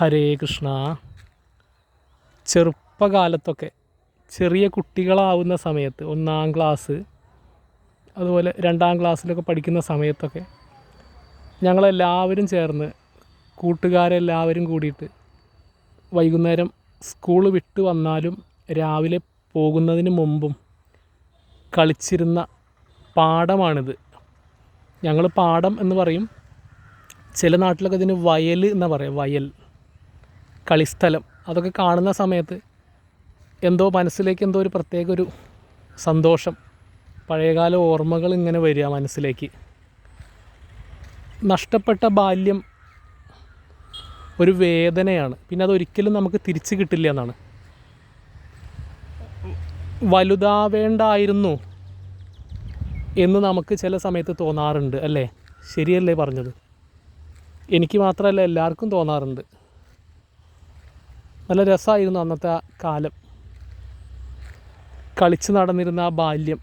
ഹരേ കൃഷ്ണ. ചെറുപ്പകാലത്തൊക്കെ ചെറിയ കുട്ടികളാവുന്ന സമയത്ത് ഒന്നാം ക്ലാസ് അതുപോലെ രണ്ടാം ക്ലാസ്സിലൊക്കെ പഠിക്കുന്ന സമയത്തൊക്കെ ഞങ്ങളെല്ലാവരും ചേർന്ന് കൂട്ടുകാരെല്ലാവരും കൂടിയിട്ട് വൈകുന്നേരം സ്കൂൾ വിട്ട് വന്നാലും രാവിലെ പോകുന്നതിന് മുമ്പും കളിച്ചിരുന്ന പാടമാണിത് ഞങ്ങൾ പാടം എന്ന് പറയും. ചില നാട്ടിലൊക്കെ ഇതിന് വയൽ എന്ന് പറയുക വയൽ. കളിസ്ഥലം അതൊക്കെ കാണുന്ന സമയത്ത് എന്തോ മനസ്സിലേക്ക് എന്തോ ഒരു പ്രത്യേക ഒരു സന്തോഷം. പഴയകാല ഓർമ്മകൾ ഇങ്ങനെ വരിക മനസ്സിലേക്ക്. നഷ്ടപ്പെട്ട ബാല്യം ഒരു വേദനയാണ്. പിന്നെ അതൊരിക്കലും നമുക്ക് തിരിച്ചു കിട്ടില്ല എന്നാണ്. വലുതാവേണ്ടായിരുന്നു എന്ന് നമുക്ക് ചില സമയത്ത് തോന്നാറുണ്ട് അല്ലേ? ശരിയല്ലേ പറഞ്ഞത്? എനിക്ക് മാത്രമല്ല എല്ലാവർക്കും തോന്നാറുണ്ട്. നല്ല രസമായിരുന്നു അന്നത്തെ കാലം. കളിച്ച് നടന്നിരുന്ന ആ ബാല്യം.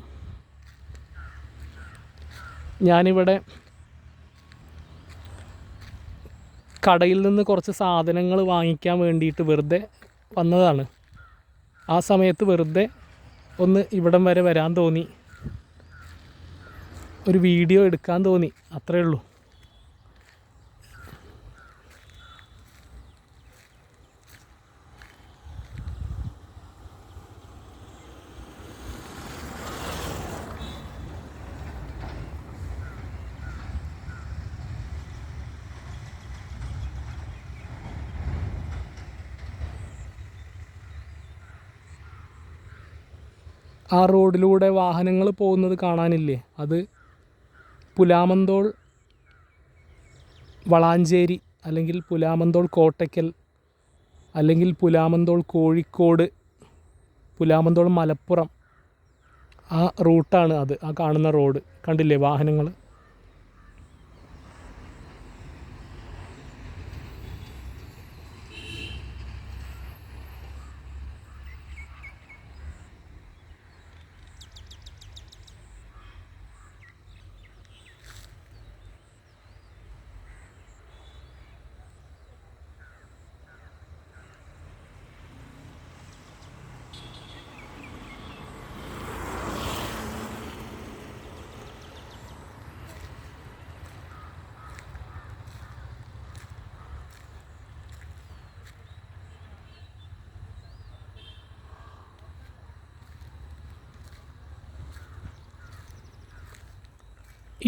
ഞാനിവിടെ കടയിൽ നിന്ന് കുറച്ച് സാധനങ്ങൾ വാങ്ങിക്കാൻ വേണ്ടിയിട്ട് വെറുതെ വന്നതാണ്. ആ സമയത്ത് വെറുതെ ഒന്ന് ഇവിടം വരെ വരാൻ തോന്നി. ഒരു വീഡിയോ എടുക്കാൻ തോന്നി. അത്രയേ ഉള്ളൂ. ആ റോഡിലൂടെ വാഹനങ്ങൾ പോകുന്നത് കാണാനില്ലേ? അത് പുലാമന്തോൾ വളാഞ്ചേരി അല്ലെങ്കിൽ പുലാമന്തോൾ കോട്ടയ്ക്കൽ അല്ലെങ്കിൽ പുലാമന്തോൾ കോഴിക്കോട് പുലാമന്തോൾ മലപ്പുറം. ആ റൂട്ടാണ് അത് ആ കാണുന്ന റോഡ്. കണ്ടില്ലേ വാഹനങ്ങൾ?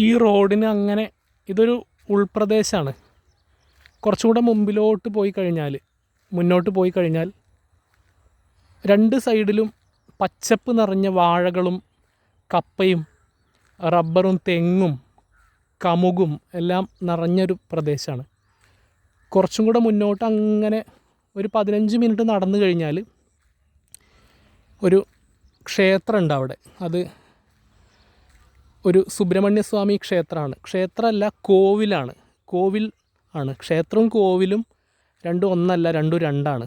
ഈ റോഡിന് അങ്ങനെ ഇതൊരു ഉൾപ്രദേശമാണ് കുറച്ചും കൂടെ മുമ്പിലോട്ട് പോയി കഴിഞ്ഞാൽ മുന്നോട്ട് പോയി കഴിഞ്ഞാൽ രണ്ട് സൈഡിലും പച്ചപ്പ് നിറഞ്ഞ വാഴകളും കപ്പയും റബ്ബറും തെങ്ങും കമുകും എല്ലാം നിറഞ്ഞൊരു പ്രദേശമാണ് കുറച്ചും കൂടെ മുന്നോട്ട് അങ്ങനെ ഒരു പതിനഞ്ച് മിനിറ്റ് നടന്നു കഴിഞ്ഞാൽ ഒരു ക്ഷേത്രമുണ്ട് അവിടെ. അത് ഒരു സുബ്രഹ്മണ്യസ്വാമി ക്ഷേത്രമാണ്. ക്ഷേത്രമല്ല കോവിലാണ്. കോവിൽ ആണ്. ക്ഷേത്രവും കോവിലും രണ്ടും ഒന്നല്ല രണ്ടും രണ്ടാണ്.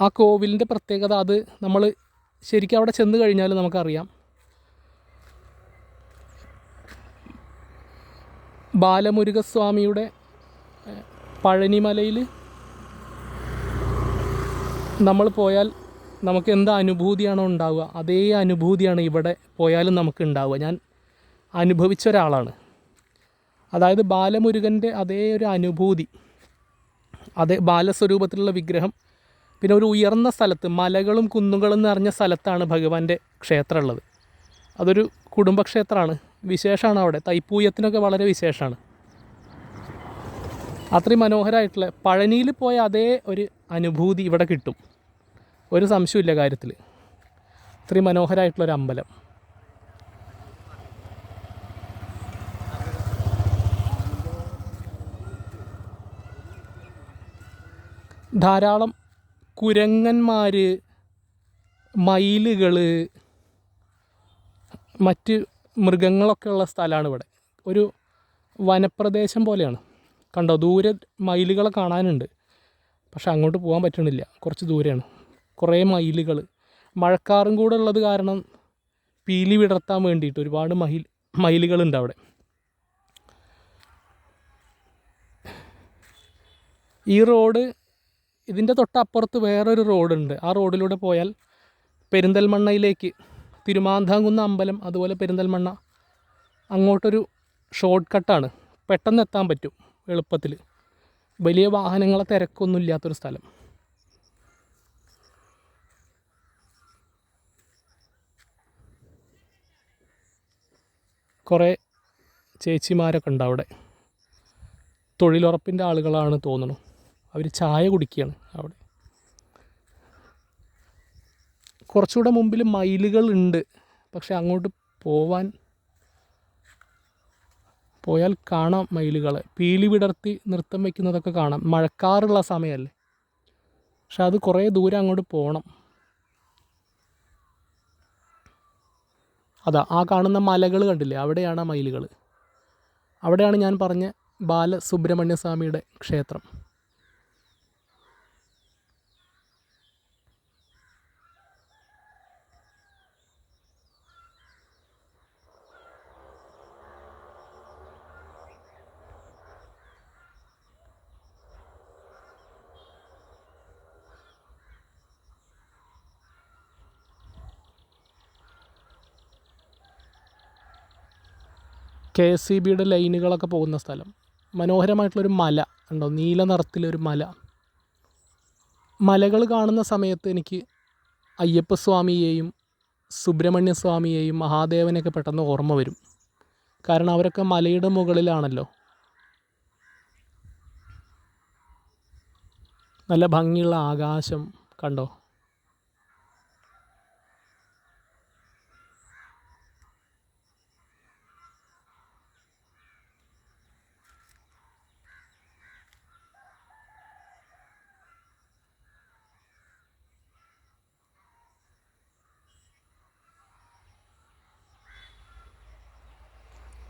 ആ കോവിലിന്റെ പ്രത്യേകത അത് നമ്മൾ ശരിക്കും അവിടെ ചെന്ന് കഴിഞ്ഞാൽ നമുക്കറിയാം. ബാലമുരുകസ്വാമിയുടെ പഴനിമലയിൽ നമ്മൾ പോയാൽ നമുക്ക് എന്താ അനുഭൂതിയാണോ ഉണ്ടാവുക? അതേ അനുഭൂതിയാണ് ഇവിടെ പോയാലും നമുക്ക് ഉണ്ടാവുക. ഞാൻ അനുഭവിച്ച ഒരാളാണ്. അതായത് ബാലമുരുകന്റെ അതേ ഒരു അനുഭൂതി അതേ ബാലസ്വരൂപത്തിലുള്ള വിഗ്രഹം പിന്നെ ഒരു ഉയർന്ന സ്ഥലത്ത് മലകളും കുന്നുകളും നിറഞ്ഞ സ്ഥലത്താണ് ഭഗവാന്റെ ക്ഷേത്രം ഉള്ളത് അതൊരു കുടുംബക്ഷേത്രമാണ്. വിശേഷമാണ് അവിടെ. തൈപ്പൂയത്തിനൊക്കെ വളരെ വിശേഷമാണ്. അത്രയും മനോഹരമായിട്ടുള്ള പഴനിയിൽ പോയ അതേ ഒരു അനുഭൂതി ഇവിടെ കിട്ടും. ഒരു സംശയമില്ല കാര്യത്തിൽ. അത്രയും മനോഹരമായിട്ടുള്ളൊരു അമ്പലം. ധാരാളം കുരങ്ങന്മാർ മയിലുകൾ മറ്റ് മൃഗങ്ങളൊക്കെ ഉള്ള സ്ഥലമാണ് ഇവിടെ ഒരു വനപ്രദേശം പോലെയാണ്. കണ്ടോ? ദൂരെ മയിലുകളെ കാണാനുണ്ട്. പക്ഷെ അങ്ങോട്ട് പോകാൻ പറ്റണില്ല. കുറച്ച് ദൂരെയാണ്. കുറേ മയിലുകൾ. മഴക്കാറും കൂടെ ഉള്ളത് കാരണം പീലി വിടർത്താൻ വേണ്ടിയിട്ട് ഒരുപാട് മയിൽ മയിലുകളുണ്ട് അവിടെ. ഈ റോഡ് ഇതിന്റെ തൊട്ടപ്പുറത്ത് വേറൊരു റോഡുണ്ട്. ആ റോഡിലൂടെ പോയാൽ പെരിന്തൽമണ്ണയിലേക്ക് തിരുമാന്താംകുന്ന് അമ്പലം അതുപോലെ പെരിന്തൽമണ്ണ അങ്ങോട്ടൊരു ഷോർട്ട് കട്ടാണ് പെട്ടെന്ന് എത്താൻ പറ്റും എളുപ്പത്തിൽ. വലിയ വാഹനങ്ങളെ തിരക്കൊന്നും ഇല്ലാത്തൊരു സ്ഥലം. കുറേ ചേച്ചിമാരൊക്കെ ഉണ്ട് അവിടെ. തൊഴിലുറപ്പിന്റെ ആളുകളാണ് തോന്നുന്നു അവർ ചായ കുടിക്കുകയാണ് അവിടെ. കുറച്ചുകൂടെ മുമ്പിൽ മയിലുകൾ ഉണ്ട്. പക്ഷെ അങ്ങോട്ട് പോവാൻ പോയാൽ കാണാം മയിലുകളെ. പീലി വിടർത്തി നൃത്തം വയ്ക്കുന്നതൊക്കെ കാണാം. മഴക്കാറുള്ള സമയമല്ലേ. പക്ഷെ അത് കുറേ ദൂരം അങ്ങോട്ട് പോകണം അതാ ആ കാണുന്ന മലകൾ കണ്ടില്ലേ? അവിടെയാണ് ആ മയിലുകൾ അവിടെയാണ് ഞാൻ പറഞ്ഞ ബാലസുബ്രഹ്മണ്യ സ്വാമിയുടെ ക്ഷേത്രം. കെ എസ് സി ബിയുടെ ലൈനുകളൊക്കെ പോകുന്ന സ്ഥലം. മനോഹരമായിട്ടുള്ളൊരു മല ഉണ്ടോ നീല നിറത്തിലൊരു മല. മലകൾ കാണുന്ന സമയത്ത് എനിക്ക് അയ്യപ്പസ്വാമിയെയും സുബ്രഹ്മണ്യസ്വാമിയെയും മഹാദേവനെയൊക്കെ പെട്ടെന്ന് ഓർമ്മ വരും. കാരണം അവരൊക്കെ മലയുടെ മുകളിലാണല്ലോ. നല്ല ഭംഗിയുള്ള ആകാശം കണ്ടോ?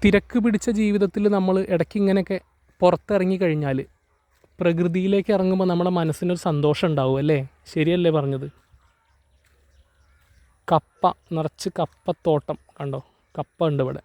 തിരക്ക് പിടിച്ച ജീവിതത്തിൽ നമ്മൾ ഇടയ്ക്ക് ഇങ്ങനെയൊക്കെ പുറത്തിറങ്ങി കഴിഞ്ഞാൽ പ്രകൃതിയിലേക്ക് ഇറങ്ങുമ്പോൾ നമ്മുടെ മനസ്സിനൊരു സന്തോഷം ഉണ്ടാവും അല്ലേ? ശരിയല്ലേ പറഞ്ഞത്? കപ്പ നിറച്ച് കപ്പത്തോട്ടം കണ്ടോ? കപ്പ ഉണ്ട് ഇവിടെ.